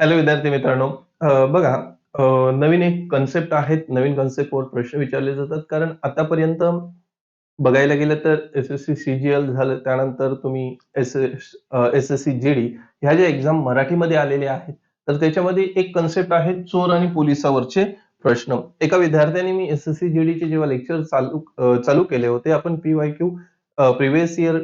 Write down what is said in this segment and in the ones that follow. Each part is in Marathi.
हॅलो विद्यार्थी मित्रांनो. बघा नवीन एक कन्सेप्ट आहेत. नवीन कन्सेप्टवर प्रश्न विचारले जातात. कारण आतापर्यंत बघायला गेलं तर एस एस सी सीजीएल झालं. त्यानंतर तुम्ही S S S S C GD ह्या ज्या एक्झाम मराठीमध्ये आलेल्या आहेत तर त्याच्यामध्ये एक कन्सेप्ट आहे चोर आणि पोलिसावरचे प्रश्न. एका विद्यार्थ्याने मी एस एस सी जीडीचे जेव्हा लेक्चर चालू चालू केले होते आपण P Y Q previous year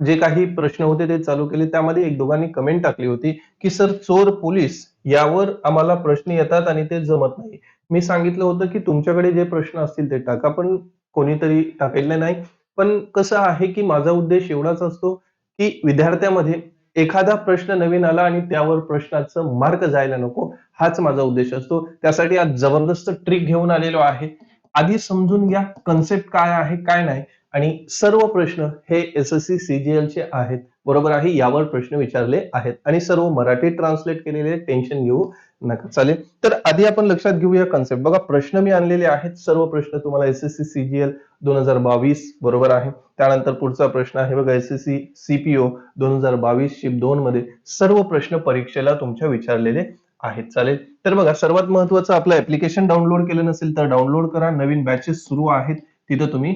जे काही प्रश्न होते ते चालू केले. त्यामध्ये एक दोघांनी कमेंट टाकली होती की सर चोर पोलीस यावर आम्हाला प्रश्न येतात आणि ते जमत नाही. मी सांगितलं होतं की तुमच्याकडे जे प्रश्न असतील ते टाका पण कोणीतरी टाकले नाही. पण कसं आहे की माझा उद्देश एवढाच असतो की विद्यार्थ्यामध्ये एखादा प्रश्न नवीन आला आणि त्यावर प्रश्नाचं मार्क जायला नको हाच माझा उद्देश असतो. त्यासाठी आज जबरदस्त ट्रिक घेऊन आलेलो आहे. आधी समजून घ्या कन्सेप्ट काय आहे काय नाही. आणि सर्व प्रश्न हे एस एस सी सीजीएल चे आहेत. बरोबर आहे? यावर प्रश्न विचारले आहेत. आणि सर्व मराठी ट्रान्सलेट केलेले टेन्शन घेऊ नका. चालेल? तर आधी आपण लक्षात घेऊया कन्सेप्ट बघा प्रश्न मी आणलेले आहेत. सर्व प्रश्न तुम्हाला एस एस सी सीजीएल दोन हजार बावीस बरोबर आहे. त्यानंतर पुढचा प्रश्न आहे बघा एस एस सी सीपीओ दोन हजार बावीस शिप दोन मध्ये सर्व प्रश्न परीक्षेला तुमच्या विचारलेले आहेत. चालेल? तर बघा सर्वात महत्वाचं आपलं ऍप्लिकेशन डाउनलोड केलं नसेल तर डाउनलोड करा. नवीन बॅचेस सुरू आहेत. तिथं तुम्ही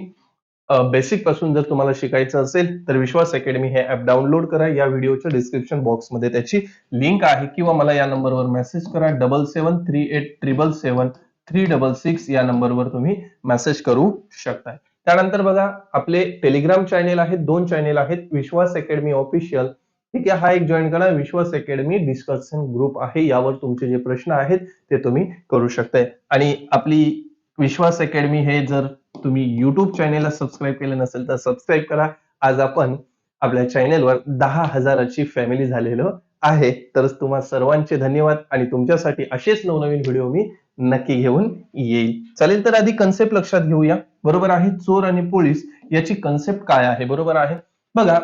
बेसिकपासून जर तुम्हाला शिकायचं असेल तर विश्वास अकॅडमी हे ऍप डाउनलोड करा. या व्हिडिओच्या डिस्क्रिप्शन बॉक्समध्ये त्याची लिंक आहे किंवा मला या नंबरवर मेसेज करा. Double seven three eight triple seven three double six या नंबरवर तुम्ही मेसेज करू शकताय. त्यानंतर बघा आपले टेलिग्राम चॅनेल आहेत दोन चॅनेल आहेत विश्वास अकॅडमी ऑफिशियल ठीक आहे हा एक जॉईन करा. विश्वास अकॅडमी डिस्कशन ग्रुप आहे. यावर तुमचे जे प्रश्न आहेत ते तुम्ही करू शकताय. आणि आपली विश्वास अकॅडमी हे जर तुम्ही युट्यूब चॅनेलला सबस्क्राईब केलं नसेल तर सबस्क्राईब करा. आज आपण आपल्या चॅनेलवर दहा हजाराची फॅमिली झालेलो आहे. तर तुम्हा सर्वांचे धन्यवाद आणि तुमच्यासाठी असेच नवनवीन व्हिडिओ मी नक्की घेऊन येईल. चालेल तर आधी कन्सेप्ट लक्षात घेऊया. बरोबर आहे चोर आणि पोलीस याची कन्सेप्ट काय आहे? बरोबर आहे? बघा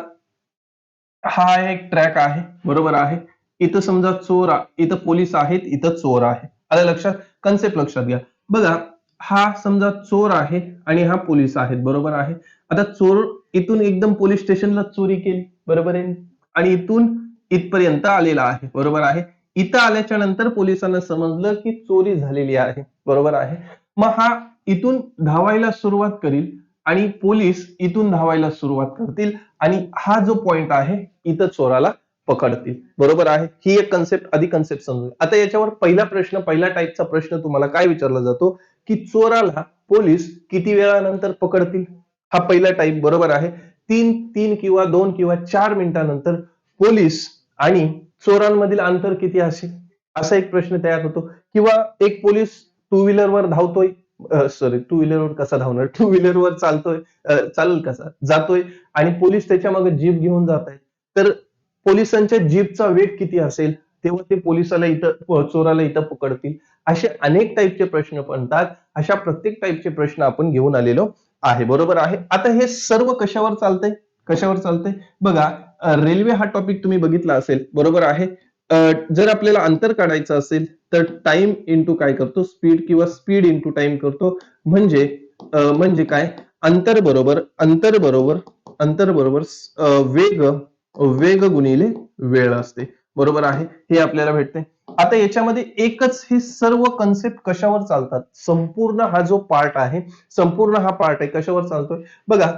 हा एक ट्रॅक आहे. बरोबर आहे? इथं समजा चोर इथं पोलीस आहेत इथं चोर आहे. आलं लक्षात? कन्सेप्ट लक्षात घ्या. बघा हा समजा चोर आहे आणि हा पोलीस आहेत बरोबर आहे? आता चोर इथून एकदम पोलीस स्टेशनला चोरी केली बरोबर आहे? आणि इथून इथपर्यंत आलेला आहे बरोबर आहे? इथं आल्याच्यानंतर पोलिसांना समजलं की चोरी झालेली आहे बरोबर आहे? मग हा इथून धावायला सुरुवात करील आणि पोलीस इथून धावायला सुरुवात करतील आणि हा जो पॉइंट आहे इथं चोराला पकडतील. बरोबर आहे? ही एक कन्सेप्ट आधी कन्सेप्ट समजून आता याच्यावर पहिला प्रश्न पहिला टाईपचा प्रश्न तुम्हाला काय विचारला जातो? की चोराला पोलीस किती वेळानंतर पकडतील? हा पहिला टाईप बरोबर आहे. तीन तीन किंवा दोन किंवा चार मिनिटानंतर पोलीस आणि चोरांमधील अंतर किती असेल? असा एक प्रश्न तयार होतो. किंवा एक पोलीस टू व्हीलरवर धावतोय. सॉरी टू व्हीलरवर कसा धावणार? टू व्हीलरवर चालतोय. चालेल कसा? जातोय आणि पोलीस त्याच्यामागे जीप घेऊन जात आहेत तर पोलिसांच्या जीपचा वेग किती असेल तेव्हा ते पोलिसाला इथं चोराला इथं पकडतील. असे अनेक टाईपचे प्रश्न पडतात अशा प्रत्येक टाईपचे प्रश्न आपण घेऊन आलेलो आहे. बरोबर आहे? आता हे सर्व कशावर चालतंय? कशावर चालतंय? बघा रेल्वे हा टॉपिक तुम्ही बघितला असेल. बरोबर आहे? जर आपल्याला अंतर काढायचं असेल तर टाइम इंटू काय करतो? स्पीड किंवा स्पीड इंटू टाइम करतो. म्हणजे म्हणजे काय? अंतर बरोबर अंतर बरोबर अंतर बरोबर वेग वेग गुणिले वेळ असते. बरोबर आहे? हे आपल्याला भेटते. आता याच्यामध्ये एकच हे सर्व कन्सेप्ट कशावर चालतात? संपूर्ण हा जो पार्ट आहे संपूर्ण हा पार्ट आहे कशावर चालतोय? बघा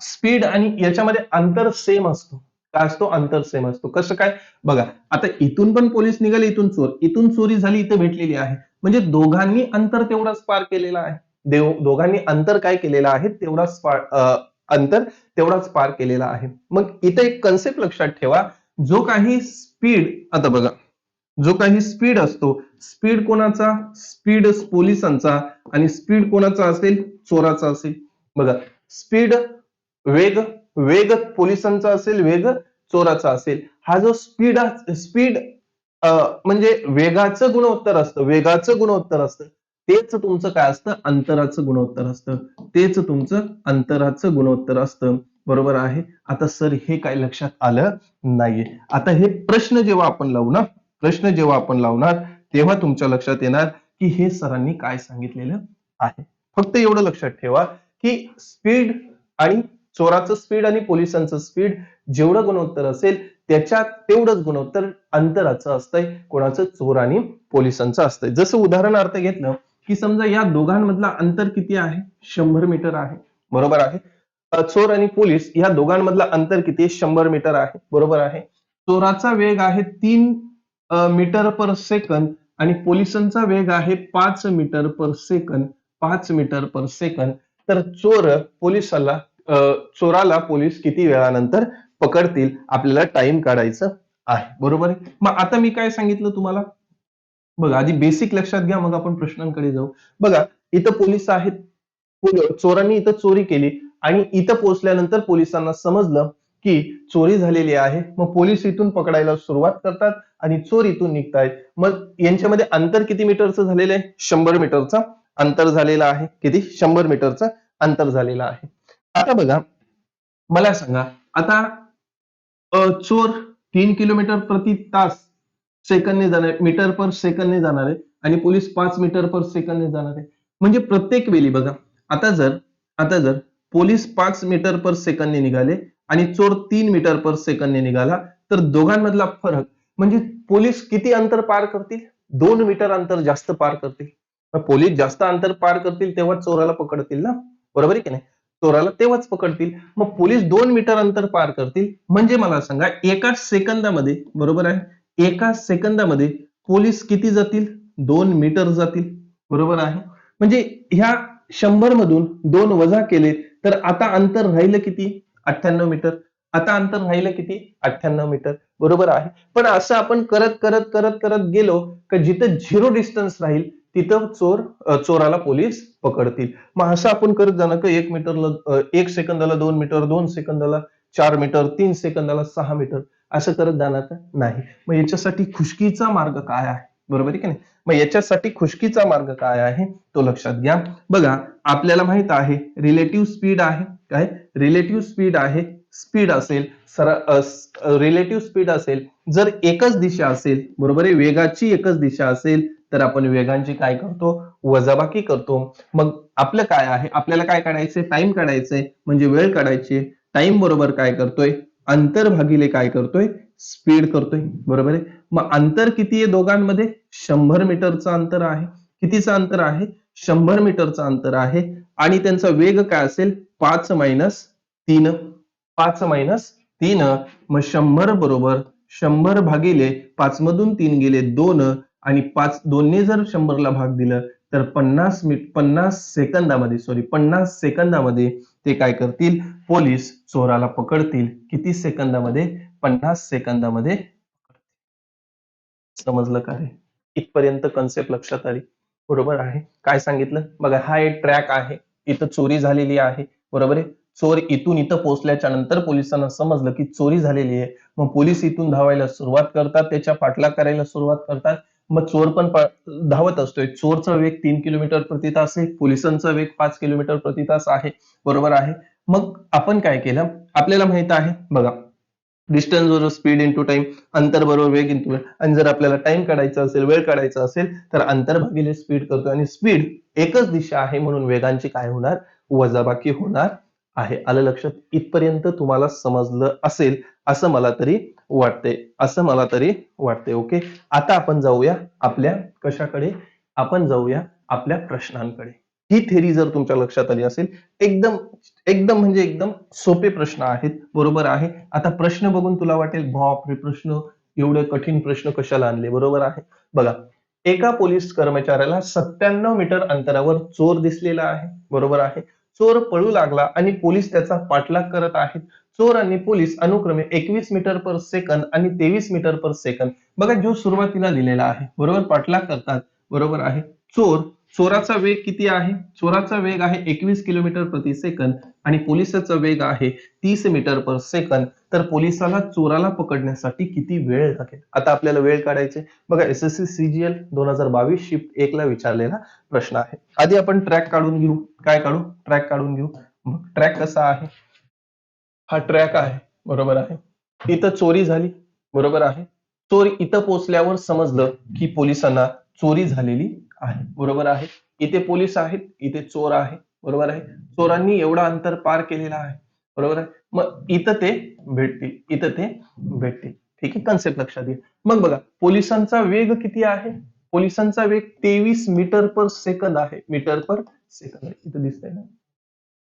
स्पीड आणि याच्यामध्ये अंतर सेम असतो. काय असतो? अंतर सेम असतो. कसं काय? बघा आता इथून पण पोलीस निघाले इथून चोर. इथून चोरी झाली इथे भेटलेली आहे. म्हणजे दोघांनी अंतर तेवढाच पार केलेलं आहे. देव दोघांनी अंतर काय केलेलं आहे? तेवढाच पार अं, अंतर तेवढाच पार केलेला आहे. मग इथे एक कन्सेप्ट लक्षात ठेवा. जो काही स्पीड आता बघा. जो काही स्पीड असतो स्पीड कोणाचा? स्पीड पोलिसांचा. आणि स्पीड कोणाचा असेल? चोराचा असेल. बघा स्पीड वेग वेग पोलिसांचा असेल वेग चोराचा असेल. हा जो स्पीड स्पीड म्हणजे वेगाचं गुणोत्तर असतं वेगाचं गुणोत्तर असतं. तेच तुमचं काय असतं? अंतराचं गुणोत्तर असतं. तेच तुमचं अंतराचं गुणोत्तर असतं. बरोबर आहे? आता सर हे काय लक्षात आलं नाहीये. आता हे प्रश्न जेव्हा आपण लावू ना प्रश्न जेव्हा आपण लावणार तेव्हा तुमच्या लक्षात येणार की हे सरांनी काय सांगितलेलं आहे. फक्त एवढं लक्षात ठेवा की स्पीड आणि चोराचं स्पीड आणि पोलिसांचं स्पीड जेवढं गुणोत्तर असेल त्याच्यात तेवढंच गुणोत्तर अंतराचं असतंय. कोणाचं? चोर आणि पोलिसांचं असतंय. जसं उदाहरणार्थ घेतलं की समजा या दोघांमधला अंतर किती आहे? शंभर मीटर आहे. बरोबर आहे? चोर आणि पोलीस या दोघांमधला अंतर किती आहे? शंभर मीटर आहे. बरोबर आहे? चोराचा वेग आहे तीन मीटर पर सेकंद आणि पोलिसांचा वेग आहे पाच मीटर पर सेकंद पाच मीटर पर सेकंद. तर चोर पोलिसाला चोराला पोलीस किती वेळानंतर पकडतील? आपल्याला टाइम काढायचं आहे. बरोबर आहे? मग आता मी काय सांगितलं तुम्हाला? बघा आधी बेसिक लक्षात घ्या मग आपण प्रश्नांकडे जाऊ. बघा इथं पोलीस आहेत चोरांनी इथं चोरी केली आणि इथं पोहोचल्यानंतर पोलिसांना समजलं की चोरी झालेली आहे. मग पोलीस इथून पकडायला सुरुवात करतात आणि चोर इथून निघतायत. मग यांच्यामध्ये अंतर किती मीटरचं झालेलं आहे? शंभर मीटरचा अंतर झालेलं आहे. किती? शंभर मीटरचं अंतर झालेलं आहे. आता बघा मला सांगा आता चोर तीन किलोमीटर प्रति तास सेकंदने जाणार मीटर पर सेकंदने जाणार आहे. आणि पोलीस पाच मीटर पर सेकंदने जाणार आहे. म्हणजे प्रत्येक वेळी बघा. आता जर आता जर पोलीस पाच मीटर पर सेकंदने निघाले आणि चोर तीन मीटर पर सेकंदने निघाला तर दोघांमधला फरक म्हणजे पोलीस किती अंतर पार करतील? दोन मीटर अंतर जास्त पार करतील. पोलीस जास्त अंतर पार करतील तेव्हा चोराला पकडतील ना? बरोबर आहे की नाही? चोराला तेव्हाच पकडतील. मग पोलीस दोन मीटर अंतर पार करतील. म्हणजे मला सांगा एका सेकंदामध्ये बरोबर आहे? एका सेकंदामध्ये पोलीस किती जातील? दोन मीटर जातील. बरोबर आहे? म्हणजे ह्या शंभर मधून दोन वजा केले तर आता अंतर राहिलं किती? अठ्ठ्याण्णव मीटर. आता अंतर राहिलं किती? अठ्ठ्याण्णव मीटर. बरोबर आहे? पण असं आपण करत करत करत करत गेलो का जिथं झिरो डिस्टन्स राहील तिथं चोर चोराला पोलीस पकडतील. मग असं आपण करत जाणं का एक मीटरला एक सेकंदाला दोन मीटर दोन सेकंदाला चार मीटर तीन सेकंदाला सहा मीटर? असं करत जाणार नाही. मग याच्यासाठी खुशकीचा मार्ग काय आहे? बरोबर आहे की नाही? मग याच्यासाठी खुशकीचा मार्ग काय आहे? तो लक्षात घ्या. बघा आपल्याला माहीत आहे रिलेटिव्ह स्पीड आहे. काय? रिलेटिव्ह स्पीड आहे. स्पीड असेल सर रिलेटिव्ह स्पीड असेल जर एकच दिशा असेल बरोबर आहे? वेगाची एकच दिशा असेल तर आपण वेगांची काय करतो? वजाबाकी करतो. मग आपलं काय आहे? आपल्याला काय काढायचंय? टाइम काढायचंय. म्हणजे वेळ काढायची टाइम बरोबर काय करतोय? अंतर भागिले काय करतोय? स्पीड करतोय. बरोबर आहे? मग अंतर किती आहे दोघांमध्ये? शंभर मीटरचं अंतर आहे. कितीचं अंतर आहे? शंभर मीटरचं अंतर आहे. आणि त्यांचा वेग काय असेल? पाच मायनस तीन. पाच मायनस तीन. मग शंभर बरोबर शंभर भागिले पाच मधून तीन गेले दोन. आणि पाच दोन्ही जर शंभरला भाग दिलं तर पन्नास मिनिट पन्नास सेकंदामध्ये सॉरी पन्नास सेकंदामध्ये ते काय करतील? पोलीस चोराला पकडतील. किती सेकंदामध्ये? पन्नास सेकंदामध्ये समजलं का रे? इथपर्यंत कन्सेप्ट लक्षात आली. बरोबर आहे. काय सांगितलं? बघा हा एक ट्रॅक आहे. इथं चोरी झालेली आहे. बरोबर आहे? चोर इथून इथं पोहोचल्याच्या नंतर पोलिसांना समजलं की चोरी झालेली आहे. मग पोलीस इथून धावायला सुरुवात करतात त्याच्या पाठलाग करायला सुरुवात करतात. मग चोर पण धावत असतोय. चोरचा वेग तीन किलोमीटर प्रति तास आहे. पोलिसांचा वेग पाच किलोमीटर प्रति तास आहे. बरोबर आहे. मग आपण काय केलं? आपल्याला माहीत आहे. बघा. डिस्टन्स बरोबर स्पीड इंटू टाइम अंतर बरोबर वेग इंटू वेग आणि जर आपल्याला टाइम काढायचा असेल वेळ काढायचा असेल तर अंतर भागिले स्पीड करतो आणि स्पीड एकच दिशा आहे म्हणून वेगांची काय होणार? वजाबाकी होणार आहे. आलं लक्षात? इथपर्यंत तुम्हाला समजलं असेल असं मला तरी वाटते असं मला तरी वाटते ओके? आता आपण जाऊया आपल्या कशाकडे? आपण जाऊया आपल्या प्रश्नांकडे. ही थेरी जर तुमच्या लक्षात आली असेल एकदम एकदम म्हणजे एकदम सोपे प्रश्न आहेत बरोबर आहे? आता प्रश्न बघून तुला वाटेल बापरे प्रश्न एवढे कठीण प्रश्न कशाला आणले? बरोबर आहे? बघा एका पोलीस कर्मचाऱ्याला सत्त्याण्णव मीटर अंतरावर चोर दिसलेला आहे बरोबर आहे? चोर पळू लागला आणि पोलीस त्याचा पाठलाग करत आहेत. चोर आणि पोलीस अनुक्रमे एकवीस मीटर पर सेकंद आणि तेवीस मीटर पर सेकंद बघा जो सुरुवातीला दिलेला आहे. बरोबर? पाठलाग करतात. बरोबर आहे. चोर चोराचा वेग किती आहे? चोराचा वेग आहे एकवीस किलोमीटर प्रति सेकंद आणि पोलिसाचा वेग आहे तीस मीटर पर सेकंद. तर पोलिसाला चोराला पकडण्यासाठी किती वेळ लागेल? आता आपल्याला वेळ काढायचे. बघा एस एस सी सीजीएल दोन हजार बावीस शिफ्ट एक ला विचारलेला प्रश्न आहे. आधी आपण ट्रॅक काढून घेऊ. काय काढू? ट्रॅक काढून घेऊ. ट्रॅक कसा आहे? हा ट्रॅक आहे. बरोबर आहे. इथं चोरी झाली. बरोबर आहे. चोर इथं पोहोचल्यावर समजलं की पोलिसांना चोरी झालेली आहे. बरोबर आहे? इथे पोलीस आहेत इथे चोर आहे. बरोबर आहे? चोरांनी एवढा अंतर पार केलेला आहे. बरोबर आहे? मग इथं ते भेटतील इथं ते भेटतील. ठीक आहे? कन्सेप्ट लक्षात घ्या. मग बघा पोलिसांचा वेग किती आहे? पोलिसांचा वेग तेवीस मीटर पर सेकंद आहे. मीटर पर सेकंद आहे इथं दिसतंय ना?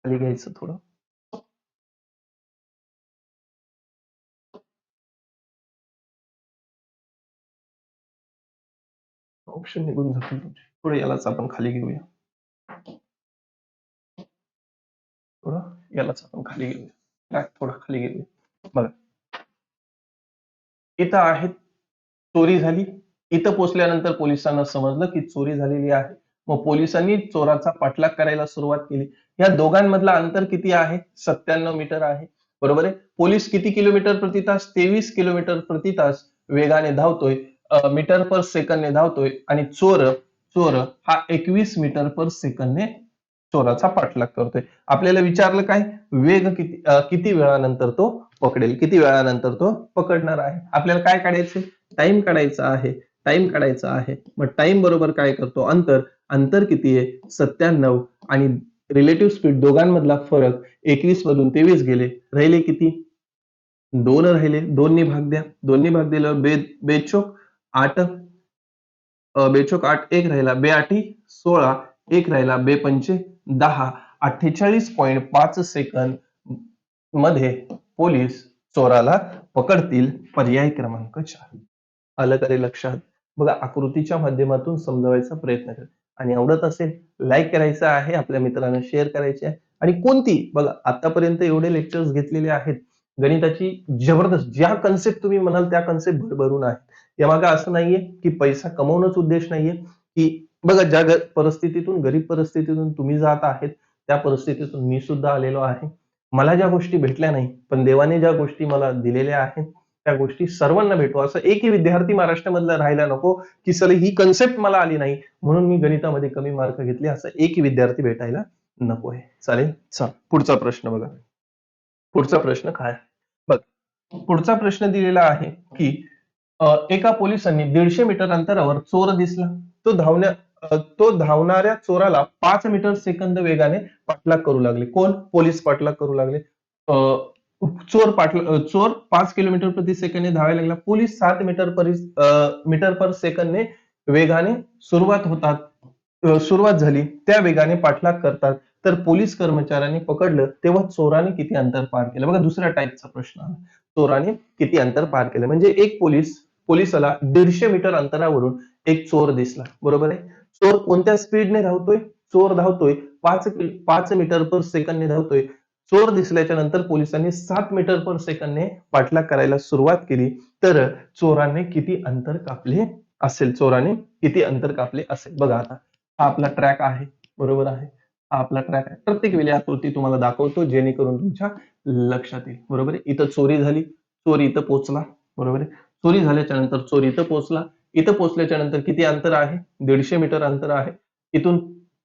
खाली घ्यायचं थोडं. ऑप्शन निघून जातील थोडं यालाच आपण खाली घेऊया. थोडं यालाच आपण खाली घेऊया. ट्रॅक थोडा खाली घेऊया. बघा. इथं आहे चोरी झाली. इथं पोचल्यानंतर पोलिसांना समजलं की चोरी झालेली आहे. मग पोलिसांनी चोराचा पाठलाग करायला सुरुवात केली. या दोघांमधलं अंतर किती आहे? सत्त्याण्णव मीटर आहे. बरोबर आहे? पोलीस किती किलोमीटर प्रति तास? तेवीस किलोमीटर प्रति तास वेगाने धावतोय. मीटर पर सेकंदने धावतोय आणि चोर चोर हा एकवीस मीटर पर सेकंदने चोराचा पाठलाग करतोय. आपल्याला विचारलं काय? वेग किती किती वेळानंतर तो पकडेल? किती वेळानंतर तो पकडणार आहे? आपल्याला काय काढायचं? टाइम काढायचा आहे. टाइम काढायचा आहे. मग टाइम बरोबर काय करतो? अंतर. अंतर किती आहे? सत्त्याण्णव. आणि रिलेटिव्ह स्पीड दोघांमधला फरक एकवीस मधून तेवीस गेले. राहिले किती? दोन राहिले. दोन्ही भाग द्या. दोन्ही भाग दिलं बे बेचोक आठ बेचोक आठ एक राहिला बे आठी सोळा एक राहिला बे पंचे दहा. अठ्ठेचाळीस पॉईंट पाच सेकंदमध्ये पोलीस चोराला पकडतील पर्याय क्रमांक चार. आलं तरी लक्षात. बघा आकृतीच्या माध्यमातून समजावायचा प्रयत्न कर. आणि आवडत असेल लाईक करायचं आहे आपल्या मित्रांना शेअर करायचे आहे. आणि कोणती बघा आतापर्यंत एवढे लेक्चर्स घेतलेले आहेत. गणिताची जबरदस्त ज्या कन्सेप्ट तुम्ही म्हणाल त्या कन्सेप्ट भरभरून आहेत. यामागे असं नाहीये की पैसा कमवणंच उद्देश नाहीये. की बघा ज्या परिस्थितीतून गरीब परिस्थितीतून तुम्ही जात आहेत त्या परिस्थितीतून मी सुद्धा आलेलो आहे. मला ज्या गोष्टी भेटल्या नाही पण देवाने ज्या गोष्टी मला दिलेल्या आहेत त्या गोष्टी सर्वांना भेटू. असं एकही विद्यार्थी महाराष्ट्रामधला राहायला नको की सर ही कन्सेप्ट मला आली नाही म्हणून मी गणितामध्ये कमी मार्क घेतले असं एकही विद्यार्थी भेटायला नको आहे. चालेल? चल पुढचा प्रश्न बघा. पुढचा प्रश्न काय? बघ पुढचा प्रश्न दिलेला आहे की एका पोलिसांनी दीडशे मीटर अंतरावर चोर दिसला. तो धावण्या तो धावणाऱ्या चोराला पाच मीटर सेकंद वेगाने पाठलाग करू लागले. कोण? पोलीस पाठलाग करू लागले. चोर पाठला चोर पाच किलोमीटर प्रति सेकंदने धावायला लागला. पोलीस सात मीटर परि मीटर पर सेकंदने वेगाने सुरुवात होतात सुरुवात झाली. त्या वेगाने पाठलाग करतात. तर पोलीस कर्मचाऱ्यांनी पकडलं तेव्हा चोराने किती अंतर पार केलं? बघा दुसऱ्या टाईपचा प्रश्न आला. चोराने किती अंतर पार केलं? म्हणजे एक पोलीस पोलिसाला दीडशे मीटर अंतरावरून एक चोर दिसला. बरोबर आहे? चोर कोणत्या स्पीडने धावतोय? चोर धावतोय पाच पाच मीटर पर सेकंदने धावतोय. चोर दिसल्याच्या नंतर पोलिसांनी सात मीटर पर सेकंदने पाठलाग करायला सुरुवात केली. तर चोराने किती अंतर कापले असेल? चोराने किती अंतर कापले असेल? बघा आता हा आपला ट्रॅक आहे. बरोबर आहे? हा आपला ट्रॅक आहे. प्रत्येक वेळी आकृती तुम्हाला दाखवतो जेणेकरून तुमच्या लक्षात येईल. बरोबर आहे? इथं चोरी झाली. चोर इथं पोचला. बरोबर आहे? चोरी झाल्याच्यानंतर चोर इथं पोहोचला. इथं पोहोचल्याच्या नंतर किती अंतर आहे? दीडशे मीटर अंतर आहे. इथून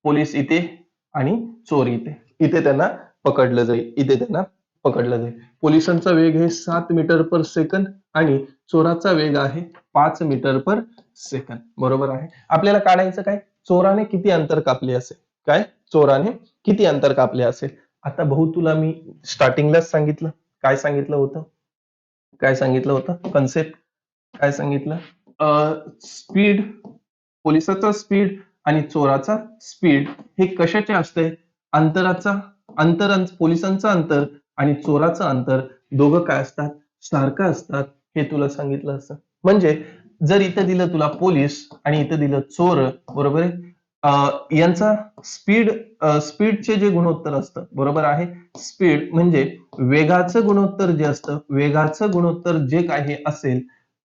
पोलीस इथे आणि चोर इथे. इथे त्यांना पकडलं जाईल. इथे त्यांना पकडलं जाईल. पोलिसांचा वेग आहे सात मीटर पर सेकंद आणि चोराचा वेग आहे पाच मीटर पर सेकंद. बरोबर आहे? आपल्याला काढायचं काय? चोराने किती अंतर कापले असेल? काय? चोराने किती अंतर कापले असेल? आता भाऊ तुला मी स्टार्टिंगलाच सांगितलं. काय सांगितलं होतं? काय सांगितलं होतं? कन्सेप्ट काय सांगितलं? स्पीड पोलिसाचा स्पीड आणि चोराचा स्पीड हे कशाचे असते? अंतराचा अंतर पोलिसांचं अंतर आणि चोराचं अंतर दोघं काय असतात? सारखं असतात. हे तुला सांगितलं असतं म्हणजे जर इथं दिलं तुला पोलीस आणि इथं दिलं चोर बरोबर आहे? यांचा स्पीड स्पीडचे जे गुणोत्तर असतं बरोबर आहे? स्पीड म्हणजे वेगाचं गुणोत्तर जे असतं वेगाचं गुणोत्तर जे काही असेल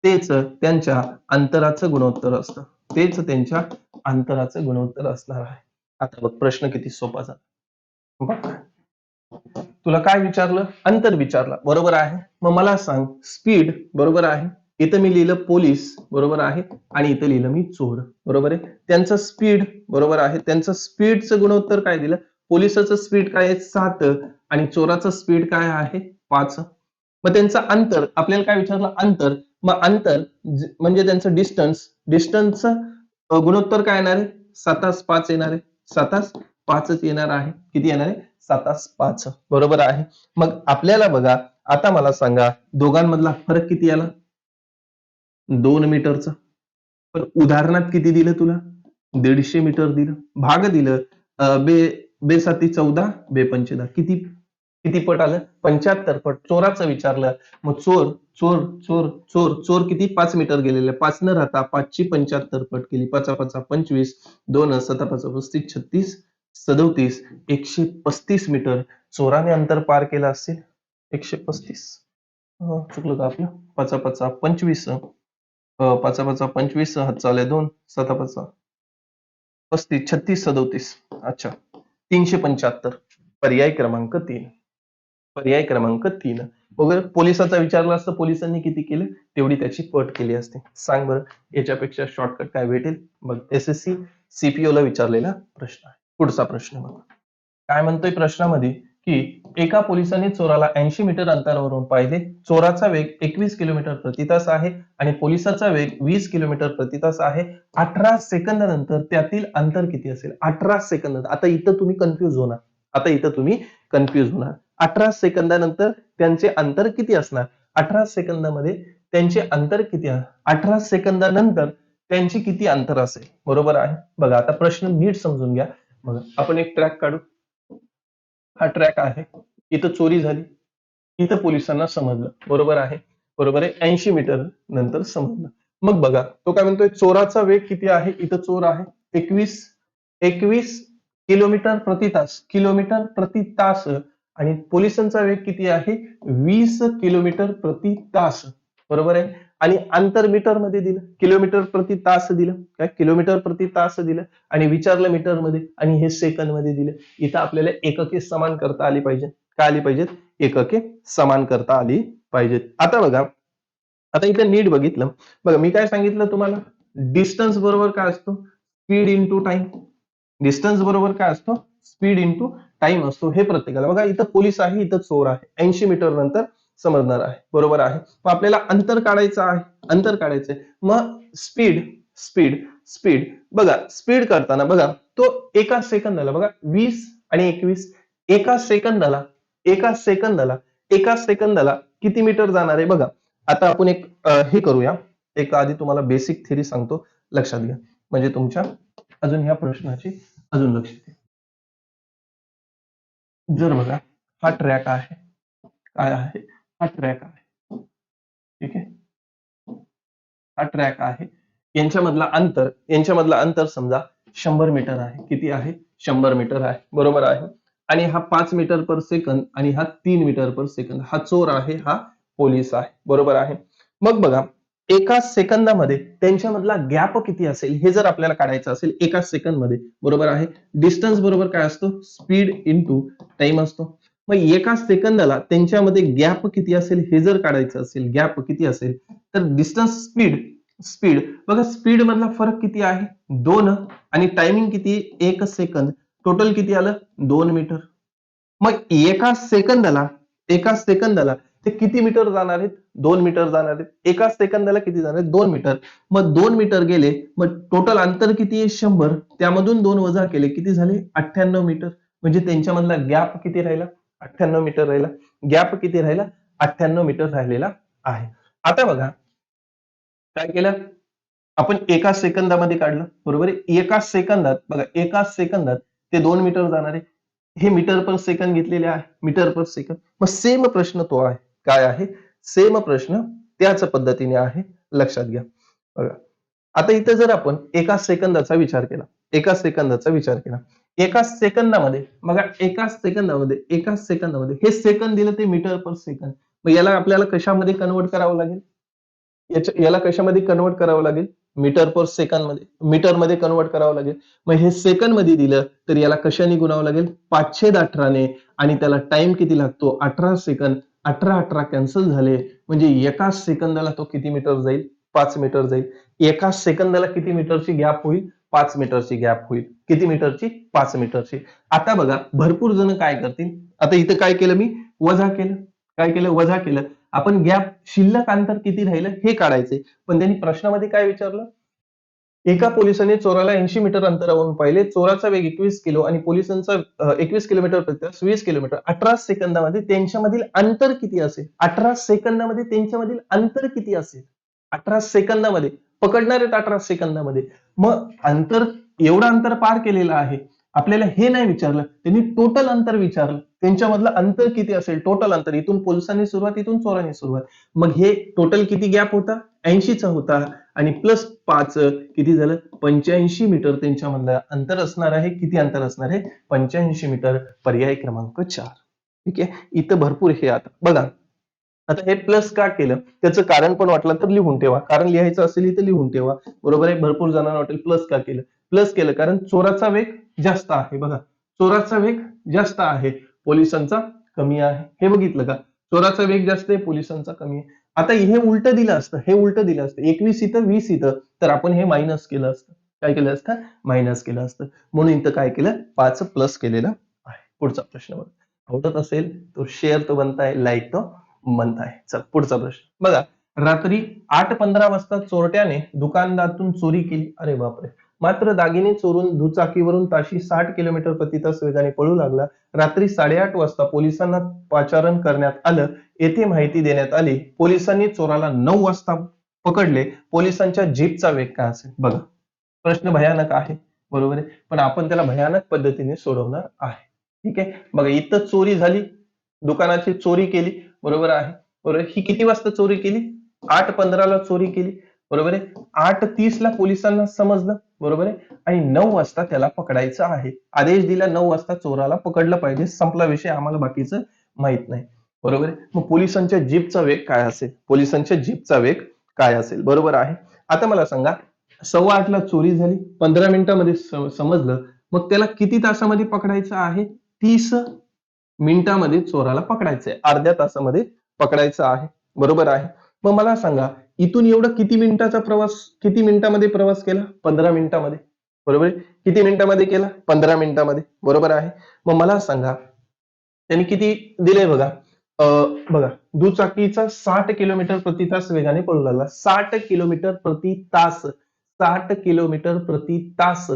तेच त्यांच्या अंतराचं गुणोत्तर असतं. तेच त्यांच्या अंतराचं गुणोत्तर असणार आहे. आता बघ प्रश्न किती सोपा झाला. तुला काय विचारलं? अंतर विचारलं. बरोबर आहे. मग मला सांग स्पीड बरोबर आहे. इथं मी लिहिलं पोलीस बरोबर आहे. आणि इथं लिहिलं मी चोर. बरोबर आहे? त्यांचं स्पीड बरोबर आहे. त्यांचं स्पीडचं गुणोत्तर काय दिलं? पोलिसाचं स्पीड काय आहे? सात. आणि चोराचं स्पीड काय आहे? पाच. मग त्यांचं अंतर आपल्याला काय विचारलं? अंतर. मग अंतर म्हणजे त्यांचं डिस्टन्स डिस्टन्सचं गुणोत्तर काय येणार आहे? सातास पाच येणार आहे. सातास पाचच येणार आहे. किती येणार आहे? सातास पाच. बरोबर आहे. मग आपल्याला बघा आता मला सांगा दोघांमधला फरक किती आला? दोन मीटरचा. पण उदाहरणात किती दिलं तुला? दीडशे मीटर दिलं. भाग दिलं. बे बेसाती चौदा बे पंचदा किती? किती पट आलं? पंच्याहत्तर पट. चोराचं विचारलं. मग चोर चोर चोर चोर चोर किती? पाच मीटर गेलेले. पाच न राहता पाचची पंच्याहत्तर पट केली. पाचा पाचा पंचवीस दोन सता पाचा पस्तीस छत्तीस सदोतीस एकशे पस्तीस मीटर. चोराने अंतर पार केलं असेल एकशे पस्तीस. चुकलं का आपलं? पाचा पाचा पंचवीस. पाचा पाचा पंचवीस हात चाले दोन सता पाचा पस्तीस छत्तीस सदोतीस. अच्छा. तीनशे पंच्याहत्तर. पर्याय क्रमांक तीन. पर्याय क्रमांक तीन. वगैरे पोलिसाचा विचारला असतं पोलिसांनी किती केलं? तेवढी त्याची पट केली असते. सांग बरं याच्यापेक्षा शॉर्टकट काय भेटेल? बघ एस एस सी सीपीओ ला विचारलेला प्रश्न आहे. पुढचा प्रश्न बघ. काय म्हणतोय प्रश्नामध्ये? की एका पोलिसाने चोराला ऐंशी मीटर अंतरावरून पाहिले. चोराचा वेग एकवीस किलोमीटर प्रति तास आहे आणि पोलिसाचा वेग वीस किलोमीटर प्रति तास आहे. अठरा सेकंद नंतर त्यातील अंतर किती असेल? अठरा सेकंद आता इथं तुम्ही कन्फ्युज होणार. आता इथं तुम्ही कन्फ्युज होणार. अठरा सेकंदानंतर त्यांचे अंतर किती असणार? अठरा सेकंदामध्ये त्यांचे अंतर किती अठरा सेकंदानंतर त्यांची किती अंतर असेल? बरोबर आहे? बघा आता प्रश्न नीट समजून घ्या. बघा आपण एक ट्रॅक काढू. हा ट्रॅक आहे. इथं चोरी झाली. इथं पोलिसांना समजलं. बरोबर आहे? बरोबर आहे? ऐंशी मीटर नंतर समजलं. मग बघा तो काय म्हणतोय? चोराचा वेग किती आहे? इथं चोर आहे. एकवीस एकवीस किलोमीटर प्रति तास. किलोमीटर प्रति तास आणि पोलिसांचा वेग किती आहे? वीस किलोमीटर प्रति तास. बरोबर आहे? आणि आंतर मीटरमध्ये दिलं. किलोमीटर प्रति तास दिलं. काय किलोमीटर प्रति तास दिलं. आणि विचारलं मीटरमध्ये आणि हे सेकंदमध्ये दिलं. इथं आपल्याला एकके समान करता आली पाहिजे काय आली पाहिजेत? एकके समान करता आली पाहिजेत. आता बघा. आता इथे नीट बघितलं. बघा मी काय सांगितलं तुम्हाला? डिस्टन्स बरोबर काय असतो? स्पीड इंटू टाइम डिस्टन्स बरोबर काय असतो? स्पीड इंटू टाइम असतो हे प्रत्येकाला. बघा इथं पोलीस आहे इथं चोर आहे. ऐंशी मीटर नंतर समजणार आहे. बरोबर आहे? मग आपल्याला अंतर काढायचं आहे. अंतर काढायचंय. मग स्पीड स्पीड स्पीड बघा स्पीड करताना बघा तो एका सेकंदाला बघा वीस आणि एकवीस. एका सेकंदाला एका सेकंदाला एका सेकंदाला किती मीटर जाणार आहे? बघा आता आपण एक हे करूया. एक आधी तुम्हाला बेसिक थिअरी सांगतो. लक्षात घ्या. म्हणजे तुमच्या अजून ह्या प्रश्नाची अजून लक्ष द्या. जर बघा हा ट्रॅक आहे. काय आहे? हा ट्रॅक आहे. ठीक आहे? हा ट्रॅक आहे. यांच्यामधला अंतर यांच्यामधला अंतर समजा शंभर मीटर आहे. किती आहे? शंभर मीटर आहे. बरोबर आहे? आणि हा पाच मीटर पर सेकंद आणि हा तीन मीटर पर सेकंद हा चोर आहे हा पोलीस आहे. बरोबर आहे? मग बघा एका सेकंदामध्ये त्यांच्यामधला गॅप किती असेल हे जर आपल्याला काढायचं असेल एका सेकंदमध्ये बरोबर आहे? डिस्टन्स बरोबर काय असतो? स्पीड इंटू टाइम असतो. मग एका सेकंदाला त्यांच्यामध्ये गॅप किती असेल हे जर काढायचं असेल गॅप किती असेल तर डिस्टन्स स्पीड स्पीड बघा स्पीड मधला फरक किती आहे? दोन आणि टायमिंग किती? एक सेकंद टोटल किती आलं? दोन मीटर मग एका सेकंदाला एका सेकंदाला ते किती मीटर जाणार आहेत? दोन मीटर जाणार आहेत. एका सेकंदाला किती जाणार आहेत? दोन मीटर मग दोन मीटर गेले मग टोटल अंतर किती आहे? शंभर. त्यामधून दोन वजा केले किती झाले? अठ्ठ्याण्णव मीटर म्हणजे त्यांच्यामधला गॅप किती राहिला? अठ्ठ्याण्णव मीटर राहिला. गॅप किती राहिला? अठ्ठ्याण्णव मीटर राहिलेला आहे. आता बघा काय केलं? आपण एका सेकंदामध्ये काढलं बरोबर आहे? एका सेकंदात बघा एका सेकंदात ते दोन मीटर जाणार आहे. हे मीटर पर सेकंद घेतलेले आहे. मीटर पर सेकंद मग सेम प्रश्न तो आहे. काय आहे? सेम प्रश्न त्याच पद्धतीने आहे. लक्षात घ्या. बघा. आता इथे जर आपण एका सेकंदाचा विचार केला एका सेकंदाचा विचार केला एका सेकंदामध्ये बघा एका सेकंदामध्ये एका सेकंदामध्ये हे सेकंद दिलं ते मीटर पर सेकंद मग याला आपल्याला कशामध्ये कन्वर्ट करावं लागेल? याच्या- याला कशामध्ये कन्वर्ट करावं लागेल? मीटर पर सेकंदमध्ये मीटरमध्ये कन्वर्ट करावं लागेल. मग हे सेकंदमध्ये दिलं तर याला कशाने गुणावं लागेल? पाचशे अठराने. आणि त्याला टाइम किती लागतो? अठरा सेकंद अठरा अठरा कॅन्सल झाले म्हणजे एका सेकंदाला तो किती मीटर जाईल? पाच मीटर जाईल. एका सेकंदाला किती मीटरची गॅप होईल? पाच मीटरची गॅप होईल. किती मीटरची पाच मीटरची आता बघा भरपूर जण काय करतील? आता इथं काय केलं मी? वजा केलं. काय केलं? वजा केलं. आपण गॅप शिल्लक अंतर किती राहिलं? हे काढायचे पण त्यांनी प्रश्नामध्ये काय विचारलं? एका पोलिसाने चोराला ऐंशी मीटर अंतरावरून पाहिले. चोराचा वेग एकवीस किलो आणि पोलिसांचा एकवीस किलोमीटर प्रत्यास वीस किलोमीटर. अठरा सेकंदामध्ये त्यांच्यामधील अंतर किती असेल? अठरा सेकंदामध्ये त्यांच्यामधील अंतर किती असेल? अठरा सेकंदामध्ये. पकडणार आहेत अठरा सेकंदामध्ये. मग अंतर एवढं अंतर पार केलेलं आहे. आपल्याला हे नाही विचारलं. त्यांनी टोटल अंतर विचारलं. त्यांच्यामधलं अंतर किती असेल? टोटल अंतर. इथून पोलिसांनी सुरुवात इथून चोरांनी सुरुवात. मग हे टोटल किती गॅप होता? ऐंशीचा होता. आणि प्लस पाच किती झालं? पंच्याऐंशी मीटर त्यांच्यामधलं अंतर असणार आहे. किती अंतर असणार आहे? पंच्याऐंशी मीटर. पर्याय क्रमांक चार. ठीक आहे? इथं भरपूर हे आता. बघा. आता हे प्लस का केलं? त्याचं कारण पण वाटलं तर लिहून ठेवा. कारण लिहायचं असेल तर लिहून ठेवा. बरोबर आहे? भरपूर जणांना वाटेल प्लस का केलं? प्लस केलं कारण चोराचा वेग जास्त आहे. बघा. चोराचा वेग जास्त आहे. पोलिसांचा कमी आहे. हे बघितलं का? चोराचा वेग जास्त आहे पोलिसांचा कमी आहे. आता हे उलट दिलं असतं हे उलट दिलं असतं. एकवीस इथं वीस इथं तर आपण हे मायनस केलं असतं. काय केलं असतं? मायनस केलं असतं. म्हणून इथं काय केलं? पाच प्लस केलेलं आहे. पुढचा प्रश्न बघा. आवडत असेल तो शेअर तो बनताय लाईक तो बनताय. चल पुढचा प्रश्न. बघा रात्री आठ पंधरा वाजता चोरट्याने दुकानदारातून चोरी केली. अरे बापरे. मात्र दागिने चोरून दुचाकीवरून ताशी साठ किलोमीटर प्रति तास वेगाने पळू लागला. रात्री साडेआठ वाजता पोलिसांना पाचारण करण्यात आलं. येथे माहिती देण्यात आली. पोलिसांनी चोराला नऊ वाजता पकडले. पोलिसांच्या जीपचा वेग काय असेल? बघा. प्रश्न भयानक आहे. बरोबर आहे? पण आपण त्याला भयानक पद्धतीने सोडवणार आहे. ठीक आहे? बघा इथं चोरी झाली. दुकानाची चोरी केली. बरोबर आहे? बरोबर ही किती वाजता चोरी केली? आठ पंधराला चोरी केली. बरोबर आहे? आठ तीस ला पोलिसांना समजलं बरोबर आहे? आणि नऊ वाजता त्याला पकडायचं आहे. आदेश दिला नऊ वाजता चोराला पकडलं पाहिजे. संपला विषय आम्हाला बाकीचं माहीत नाही. बरोबर आहे? मग पोलिसांच्या जीपचा वेग काय असेल? पोलिसांच्या जीपचा वेग काय असेल? बरोबर आहे. आता मला सांगा सव्वा आठला चोरी झाली पंधरा मिनिटामध्ये समजलं मग त्याला किती तासामध्ये पकडायचं आहे? तीस मिनिटामध्ये चोराला पकडायचं आहे अर्ध्या तासामध्ये पकडायचं आहे. बरोबर आहे? मग मला सांगा इथून एवढं किती मिनिटाचा प्रवास किती मिनिटामध्ये प्रवास केला? पंधरा मिनिटामध्ये. बरोबर आहे? किती मिनिटामध्ये केला? पंधरा मिनिटामध्ये. बरोबर आहे? मग मला सांगा त्यांनी किती दिले बघा. अं, बघा दुचाकीचा साठ किलोमीटर प्रति तास वेगाने पळू लागला. साठ किलोमीटर प्रति तास. साठ किलोमीटर प्रति तास.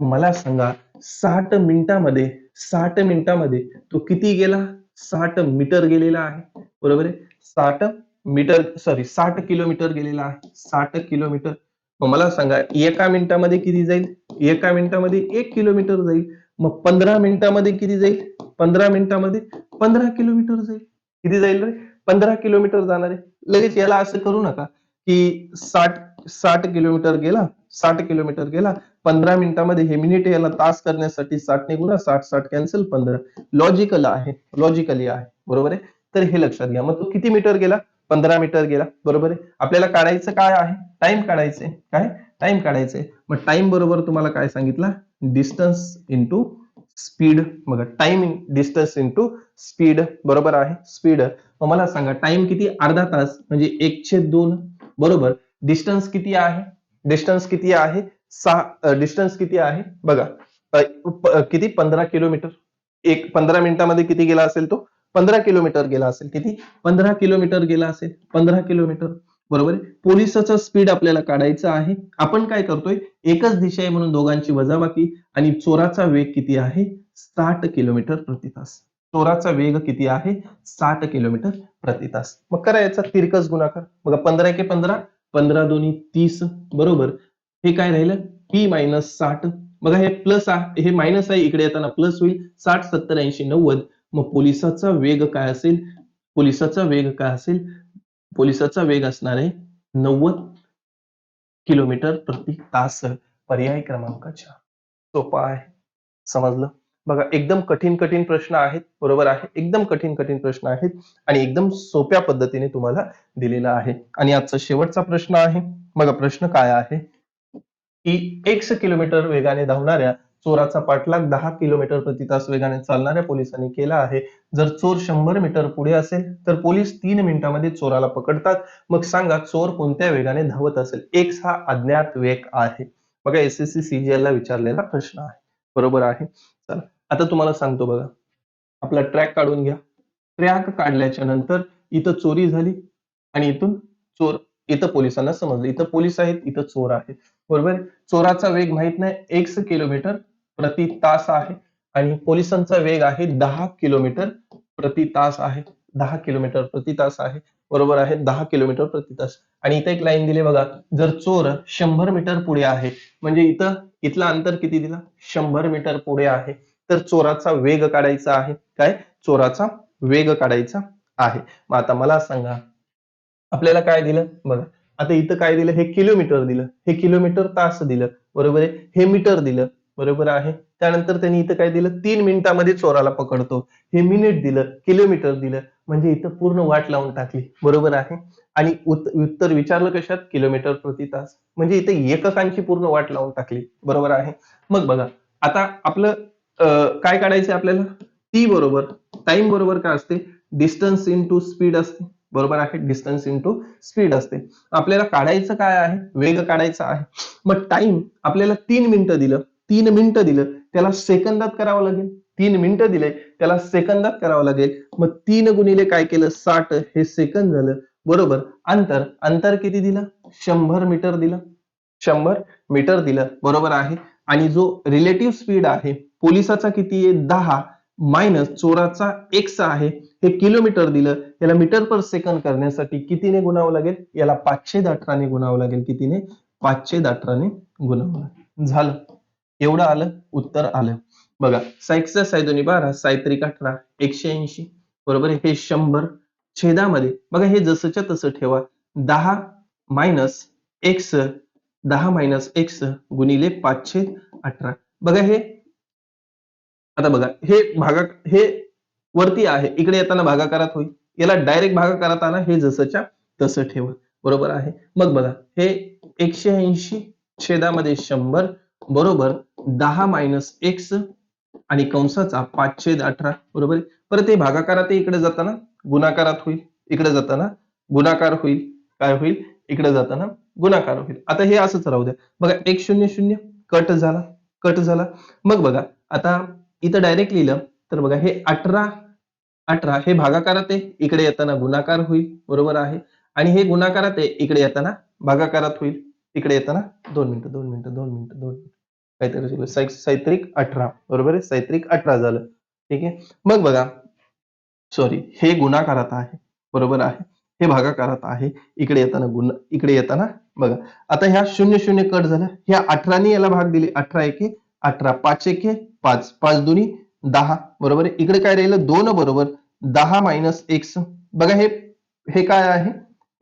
मला सांगा साठ मिनिटामध्ये साठ मिनिटामध्ये तो किती गेला? साठ मीटर गेलेला आहे. बरोबर आहे? साठ मीटर सॉरी साठ किलोमीटर गेलेला आहे. साठ किलोमीटर. मग मला सांगा एका मिनिटामध्ये किती जाईल? एका मिनिटामध्ये एक किलोमीटर जाईल. मग पंधरा मिनिटामध्ये किती जाईल? पंधरा मिनिटामध्ये पंधरा किलोमीटर जाईल. किती जाईल रे? पंधरा किलोमीटर जाणार आहे. लगेच याला असं करू नका की साठ साठ किलोमीटर गेला साठ किलोमीटर गेला पंधरा मिनिटामध्ये हे मिनिट याला तास करण्यासाठी साठ गुणा साठ साठ कॅन्सल पंधरा. लॉजिकल आहे. लॉजिकली आहे. बरोबर आहे? तर हे लक्षात घ्या. मग तो किती मीटर गेला? पंधरा मीटर गेला. बरोबर आहे? आपल्याला काढायचं काय आहे? टाइम काढायचे. काय? टाइम काढायचे. मग टाइम बरोबर तुम्हाला काय सांगितलं? डिस्टन्स इंटू स्पीड बघा टाइम डिस्टन्स इंटू स्पीड बरोबर आहे? स्पीड मग मला सांगा टाइम किती? अर्धा तास. म्हणजे एकशे दोन. बरोबर? डिस्टन्स किती आहे? डिस्टन्स किती आहे? सहा डिस्टन्स किती आहे? बघा किती? पंधरा किलोमीटर. एक पंधरा मिनिटामध्ये किती गेला असेल तो? पंधरा किलोमीटर गेला असेल किती? पंधरा किलोमीटर गेला असेल. पंधरा किलोमीटर. बरोबर आहे? पोलिसाचं स्पीड आपल्याला काढायचं आहे. आपण काय करतोय? एकच दिशा आहे म्हणून दोघांची वजाबाकी आणि चोराचा वेग किती आहे? साठ किलोमीटर प्रति तास. चोराचा वेग किती आहे? साठ किलोमीटर प्रति तास. मग करायचा तिरकस गुणाकार. बघा पंधरा के पंधरा पंधरा दोन्ही तीस. बरोबर? हे काय राहिलं? पी मायनस साठ. बघा हे प्लस आहे हे मायनस आहे. इकडे येताना प्लस होईल. साठ सत्तर ऐंशी नव्वद. मग पोलिसाचा वेग काय असेल? पोलिसाचा वेग काय असेल? पोलिसाचा वेग असणार आहे नव्वद किलोमीटर प्रति तास पर्याय क्रमांक चार सोपा आहे. समजलं? बघा एकदम कठीण कठीण प्रश्न आहेत. बरोबर आहे. एकदम कठीण कठीण प्रश्न आहेत आणि एकदम सोप्या पद्धतीने तुम्हाला दिलेला आहे. आणि आजचा शेवटचा प्रश्न आहे. बघा प्रश्न काय आहे? की एक किलोमीटर वेगाने धावणाऱ्या चोराचा पाठलाग दहा किलोमीटर प्रति तास वेगाने चालणाऱ्या पोलिसांनी केला आहे. जर चोर शंभर मीटर पुढे असेल तर पोलीस तीन मिनिटांमध्ये चोराला पकडतात. मग सांगा चोर कोणत्या वेगाने धावत असेल? एक्स हा अज्ञात वेग आहे. बघा एस एस सी सीजीएल ला विचारलेला प्रश्न आहे. बरोबर आहे? चला आता तुम्हाला सांगतो बघा. आपला ट्रॅक काढून घ्या. ट्रॅक काढल्याच्या नंतर इथं चोरी झाली आणि इथून चोर इथं पोलिसांना समजलं. इथं पोलीस आहेत इथं चोर आहेत. बरोबर? चोराचा वेग माहीत नाही. एक्स किलोमीटर प्रति तास आहे. आणि पोलिसांचा वेग आहे दहा किलोमीटर प्रति तास आहे. दहा किलोमीटर प्रति तास आहे. बरोबर आहे दहा किलोमीटर प्रति तास. आणि इथं एक लाईन दिली बघा जर चोर शंभर मीटर पुढे आहे म्हणजे इथं इथलं अंतर किती दिलं? शंभर मीटर पुढे आहे. तर चोराचा वेग काढायचा आहे. काय? चोराचा वेग काढायचा आहे. मग आता मला सांगा आपल्याला काय दिलं? बघा आता इथं काय दिलं? हे किलोमीटर दिलं. हे किलोमीटर तास दिलं. बरोबर आहे? हे मीटर दिलं. बरोबर आहे. त्यानंतर त्यांनी इथं काय दिलं? तीन मिनिटामध्ये चोराला पकडतो. हे मिनिट दिलं किलोमीटर दिलं. म्हणजे इथं पूर्ण वाट लावून टाकली. बरोबर आहे. आणि उत्तर विचारलं कशात? किलोमीटर प्रति तास. म्हणजे इथे एककांची पूर्ण वाट लावून टाकली. बरोबर आहे. मग बघा आता आपलं काय काढायचं आपल्याला? टी बरोबर. टाइम बरोबर काय असते? डिस्टन्स इंटू स्पीड असते. बरोबर आहे. डिस्टन्स इंटू स्पीड असते. आपल्याला काढायचं काय आहे? वेग काढायचा आहे. मग टाइम आपल्याला तीन मिनिटं दिलं. तीन मिनिटं दिलं त्याला सेकंदात करावं लागेल. तीन मिनिटं दिले त्याला सेकंदात करावं लागेल. मग तीन गुणिले काय केलं? साठ. हे सेकंद झालं. बरोबर. अंतर. अंतर किती दिलं? शंभर मीटर दिलं. शंभर मीटर दिलं. बरोबर आहे. आणि जो रिलेटिव्ह स्पीड आहे पोलिसाचा किती आहे? दहा. मायनस चोराचा एक्स आहे. हे किलोमीटर दिलं. याला मीटर पर सेकंद करण्यासाठी कितीने गुणावं लागेल? याला पाचशे दाटराने गुणावं लागेल. कितीने? पाचशे दाटराने गुणावं लागेल. झालं. एवढं आलं उत्तर आलं. बघा सायकचा दोन्ही बारा सायत्रिक अठरा एकशे ऐंशी बरोबर? आहे हे शंभर छेदामध्ये बघा हे जसंच्या तसं ठेवा. दहा मायनस एक्स दहा मायनस एक्स गुणिले पाचशे अठरा. बघा हे आता बघा हे भागा हे वरती आहे. इकडे येताना भागाकारात होईल. याला डायरेक्ट भागाकारात आणा हे जसंच्या तसं ठेवा. बरोबर आहे? मग बघा हे एकशे ऐंशी छेदामध्ये शंभर बरोबर? दहा मायनस एक्स आणि कंसाचा पाचशे अठरा बरोबर आहे? परत हे भागाकारात इकडे जाताना गुणाकारात होईल इकडे जाताना गुणाकार होईल. काय होईल? इकडे जाताना गुणाकार होईल. आता हे असंच राहू द्या. बघा एक शून्य शून्य कट झाला कट झाला. मग बघा आता इथं डायरेक्ट लिहिलं तर बघा हे अठरा अठरा हे भागाकारात आहे इकडे येताना गुणाकार होईल बरोबर आहे. आणि हे गुणाकारात आहे इकडे येताना भागाकारात होईल इकडे येताना दोन मिनिटं दोन मिनिटं दोन मिनिटं दोन मिनिटं. काहीतरी चुकलं. अठरा. बरोबर आहे? सैत्रिक अठरा झालं. ठीक आहे? मग बघा. सॉरी हे गुणाकारात आहे. बरोबर आहे? हे भागाकारात आहे. इकडे येताना गुण इकडे येताना बघा. आता ह्या शून्य शून्य कट झालं. ह्या अठराने याला भाग दिले. अठरा एके अठरा पाच एके पाच. पाच दोन्ही दहा. बरोबर आहे? इकडे काय राहिलं? दोन बरोबर. दहा मायनस एक्स बघा हे हे काय आहे?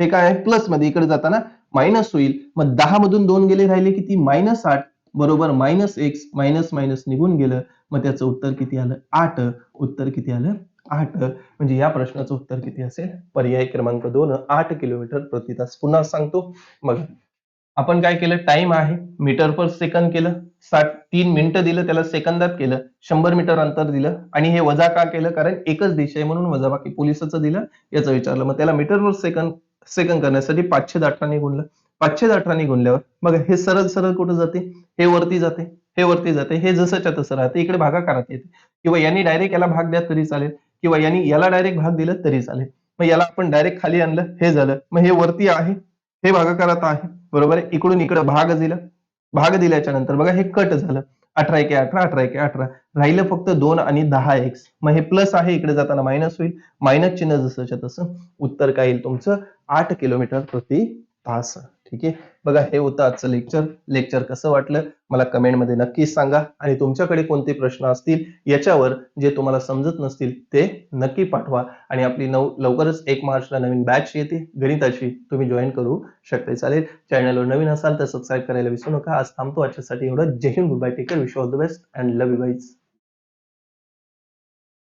हे काय आहे? प्लसमध्ये इकडे जाताना मायनस होईल. मग दहा मधून दोन गेले राहिले किती? मायनस आठ. बरोबर मायनस एक्स मायनस मायनस निघून गेलं मग त्याचं उत्तर किती आलं? आठ. उत्तर किती आलं? आठ. म्हणजे या प्रश्नाचं उत्तर किती असेल? पर्याय क्रमांक दोन आठ किलोमीटर प्रति तास. पुन्हा सांगतो. मग आपण काय केलं? टाइम आहे. मीटर पर सेकंद केलं. साठ तीन मिनिटं दिलं त्याला सेकंदात केलं. शंभर मीटर अंतर दिलं. आणि हे वजा का केलं? कारण एकच दिशा आहे म्हणून वजा बाकी पोलिसाचं दिलं. याचं विचारलं. मग त्याला मीटर पर सेकंद सेकंद करण्यासाठी पाचशे अठराने गुणलं पाचशे अठराने गुणल्यावर. मग हे सरळ सरळ कुठं जाते? हे वरती जाते हे वरती जाते हे जसंच्या तसं राहते. इकडे भागाकारात येते. किंवा यांनी डायरेक्ट याला भाग द्या तरी चालेल. किंवा यांनी याला डायरेक्ट भाग दिलं तरी चालेल. मग याला आपण डायरेक्ट खाली आणलं हे झालं. मग हे वरती आहे हे भागाकारात आहे. बरोबर आहे? इकडून इकडे भाग दिलं. भाग दिल्याच्या नंतर बघा हे कट झालं. अठरा एके अठरा अठरा एके अठरा. राहिलं फक्त दोन आणि दहा एक्स. मग हे प्लस आहे इकडे जाताना मायनस होईल. मायनस चिन्ह जसंच्या तसं. उत्तर काय येईल तुमचं? आठ किलोमीटर प्रति तास. ठीक आहे? बघा हे होतं आजचं लेक्चर लेक्चर कसं वाटलं? मला कमेंटमध्ये नक्कीच सांगा. आणि तुमच्याकडे कोणते प्रश्न असतील याच्यावर जे तुम्हाला समजत नसतील ते नक्की पाठवा. आणि आपली नऊ लवकरच एक मार्चला नवीन बॅच येते. गणिताची तुम्ही जॉईन करू शकते चालेल? चॅनलवर नवीन असाल तर सबस्क्राईब करायला विसरू नका. आज थांबतो आजच्यासाठी एवढं. जय Hind good bye. Take care wish all the best and love you boys